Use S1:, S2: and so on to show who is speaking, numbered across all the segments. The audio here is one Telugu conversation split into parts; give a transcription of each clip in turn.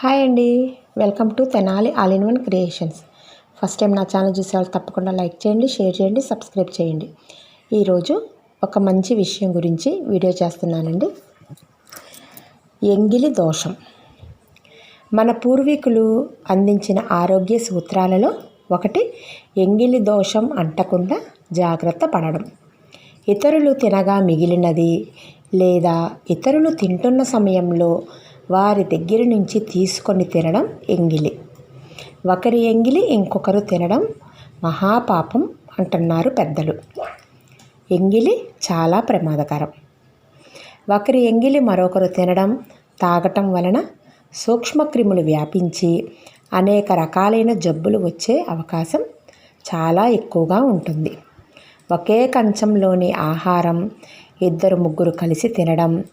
S1: హాయ్ అండి. Welcome to Tenali all in one creations. First time నా ఛానల్ చూసే వాళ్ళు తప్పకుండా లైక్ చేయండి షేర్ చేయండి సబ్స్క్రైబ్ చేయండి. ఈరోజు ఒక మంచి విషయం గురించి వీడియో చేస్తున్నానండి. ఎంగిలి దోషం. మన పూర్వీకులు అందించిన ఆరోగ్య సూత్రాలలో ఒకటి ఎంగిలి దోషం అంటకుండా జాగ్రత్త పడడం. ఇతరులు తినగా మిగిలినది లేదా ఇతరులు తింటున్న సమయంలో వారి దగ్గర నుంచి తీసుకొని తినడం ఎంగిలి. ఒకరి ఎంగిలి ఇంకొకరు తినడం మహాపాపం అంటున్నారు పెద్దలు. ఎంగిలి చాలా ప్రమాదకరం. ఒకరి ఎంగిలి మరొకరు తినడం తాగటం వలన సూక్ష్మక్రిములు వ్యాపించి అనేక రకాలైన జబ్బులు వచ్చే అవకాశం చాలా ఎక్కువగా ఉంటుంది. ఒకే కంచంలోని ఆహారం ఇద్దరు ముగ్గురు కలిసి తినడం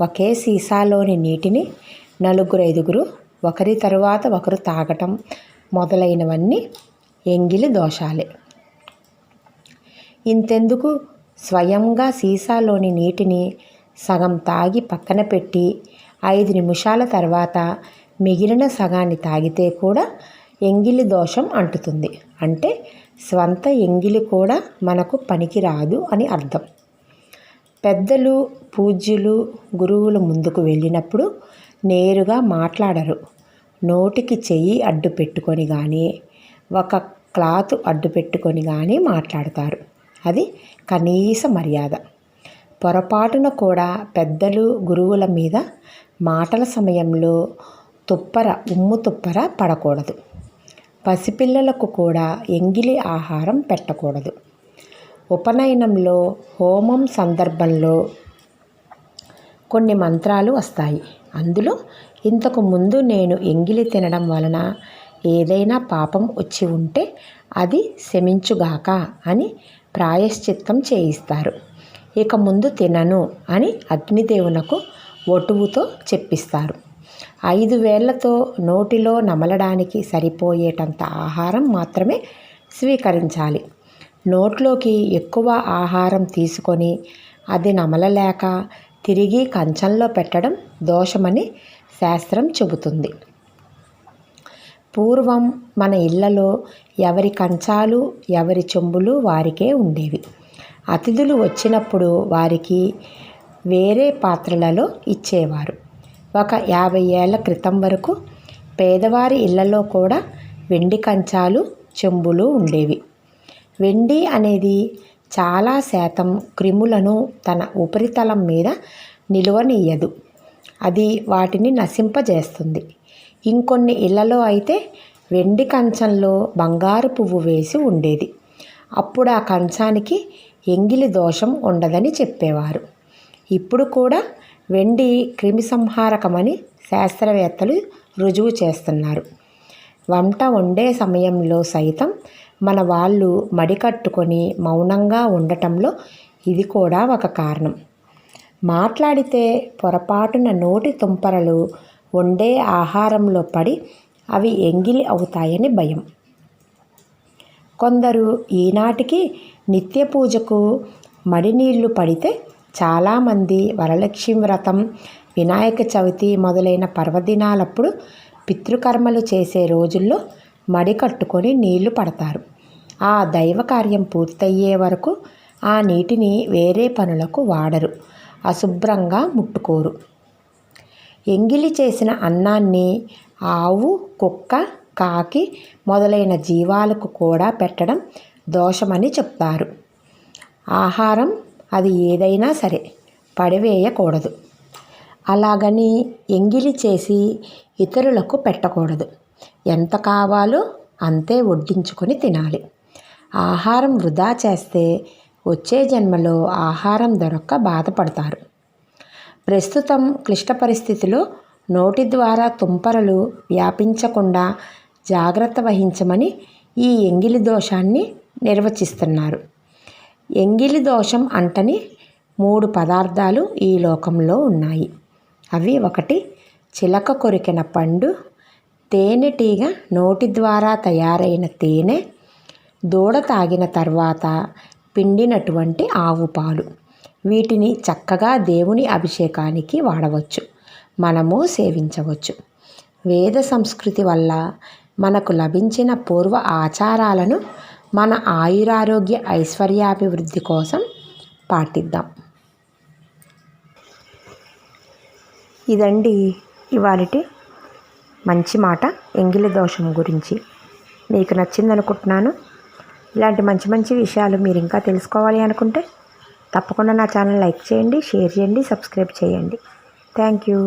S1: ఒకే సీసాలోని నీటిని నలుగురు ఐదుగురు ఒకరి తరువాత ఒకరు తాగటం మొదలైనవన్నీ ఎంగిలి దోషాలే. ఇంతెందుకు? స్వయంగా సీసాలోని నీటిని సగం తాగి పక్కన పెట్టి ఐదు నిమిషాల తర్వాత మిగిలిన సగాన్ని తాగితే కూడా ఎంగిలి దోషం అంటుతుంది. అంటే స్వంత ఎంగిలి కూడా మనకు పనికిరాదు అని అర్థం. పెద్దలు పూజ్యులు గురువులు ముందుకు వెళ్ళినప్పుడు నేరుగా మాట్లాడరు. నోటికి చెయ్యి అడ్డు పెట్టుకొని కానీ ఒక క్లాత్ అడ్డు పెట్టుకొని కానీ మాట్లాడతారు. అది కనీస మర్యాద. పొరపాటున కూడా పెద్దలు గురువుల మీద మాటల సమయంలో తుప్పర ఉమ్ము తుప్పర పడకూడదు. పసిపిల్లలకు కూడా ఎంగిలి ఆహారం పెట్టకూడదు. ఉపనయనంలో హోమం సందర్భంలో కొన్ని మంత్రాలు వస్తాయి. అందులో ఇంతకు ముందు నేను ఎంగిలి తినడం వలన ఏదైనా పాపం వచ్చి ఉంటే అది శమించుగాక అని ప్రాయశ్చిత్తం చేయిస్తారు. ఇక ముందు తినను అని అగ్నిదేవునకు ఒటువుతో చెప్పిస్తారు. ఐదు వేళ్ళతో నోటిలో నమలడానికి సరిపోయేటంత ఆహారం మాత్రమే స్వీకరించాలి. నోట్లోకి ఎక్కువ ఆహారం తీసుకొని అది నమలలేక తిరిగి కంచంలో పెట్టడం దోషమని శాస్త్రం చెబుతుంది. పూర్వం మన ఇళ్ళలో ఎవరి కంచాలు ఎవరి చెంబులు వారికే ఉండేవి. అతిథులు వచ్చినప్పుడు వారికి వేరే పాత్రలలో ఇచ్చేవారు. ఒక యాభై ఏళ్ళ క్రితం వరకు పేదవారి ఇళ్ళలో కూడా వెండి కంచాలు చెంబులు ఉండేవి. వెండి అనేది చాలా శాతం క్రిములను తన ఉపరితలం మీద నిలువనీయదు. అది వాటిని నశింపజేస్తుంది. ఇంకొన్ని ఇళ్ళలో అయితే వెండి కంచంలో బంగారు పువ్వు వేసి ఉండేది. అప్పుడు ఆ కంచానికి ఎంగిలి దోషం ఉండదని చెప్పేవారు. ఇప్పుడు కూడా వెండి క్రిమిసంహారకమని శాస్త్రవేత్తలు రుజువు చేస్తున్నారు. వంట వండే సమయంలో సైతం మన వాళ్ళు మడికట్టుకొని మౌనంగా ఉండటంలో ఇది కూడా ఒక కారణం. మాట్లాడితే పొరపాటున నోటి తుంపరలు వండే ఆహారంలో పడి అవి ఎంగిలి అవుతాయని భయం. కొందరు ఈనాటికి నిత్య పూజకు మడినీళ్ళు పడితే చాలామంది వరలక్ష్మి వ్రతం వినాయక చవితి మొదలైన పర్వదినాలప్పుడు పితృకర్మలు చేసే రోజుల్లో మడి కట్టుకొని నీళ్ళు పడతారు. ఆ దైవ కార్యం పూర్తయ్యే వరకు ఆ నీటిని వేరే పనులకు వాడరు. అశుభ్రంగా ముట్టుకోరు. ఎంగిలి చేసిన అన్నాన్ని ఆవు కుక్క కాకి మొదలైన జీవాలకు కూడా పెట్టడం దోషమని చెప్తారు. ఆహారం అది ఏదైనా సరే పడివేయకూడదు. అలాగని ఎంగిలి చేసి ఇతరులకు పెట్టకూడదు. ఎంత కావాలో అంతే వడ్డించుకొని తినాలి. ఆహారం వృధా చేస్తే వచ్చే జన్మలో ఆహారం దొరక్క బాధపడతారు. ప్రస్తుతం క్లిష్ట పరిస్థితిలో నోటి ద్వారా తుంపరలు వ్యాపించకుండా జాగ్రత్త వహించమని ఈ ఎంగిలి దోషాన్ని నిర్వచిస్తున్నారు. ఎంగిలి దోషం అంటని మూడు పదార్థాలు ఈ లోకంలో ఉన్నాయి. అవి ఒకటి చిలక కొరికిన పండు తేనెటీగ నోటి ద్వారా తయారైన తేనె దూడ తాగిన తర్వాత పిండినటువంటి ఆవు పాలు. వీటిని చక్కగా దేవుని అభిషేకానికి వాడవచ్చు. మనము సేవించవచ్చు. వేద సంస్కృతి వల్ల మనకు లభించిన పూర్వ ఆచారాలను మన ఆయురారోగ్య ఐశ్వర్యాభివృద్ధి కోసం పాటిద్దాం. ఇదండి ఇవాళటి మంచి మాట ఎంగిలి దోషం గురించి మీకు నచ్చింది అనుకుంటున్నాను ఇలాంటి మంచి మంచి విషయాలు మీరు ఇంకా తెలుసుకోవాలి అనుకుంటే తప్పకుండా నా ఛానల్ లైక్ చేయండి షేర్ చేయండి సబ్స్క్రైబ్ చేయండి. Thank you.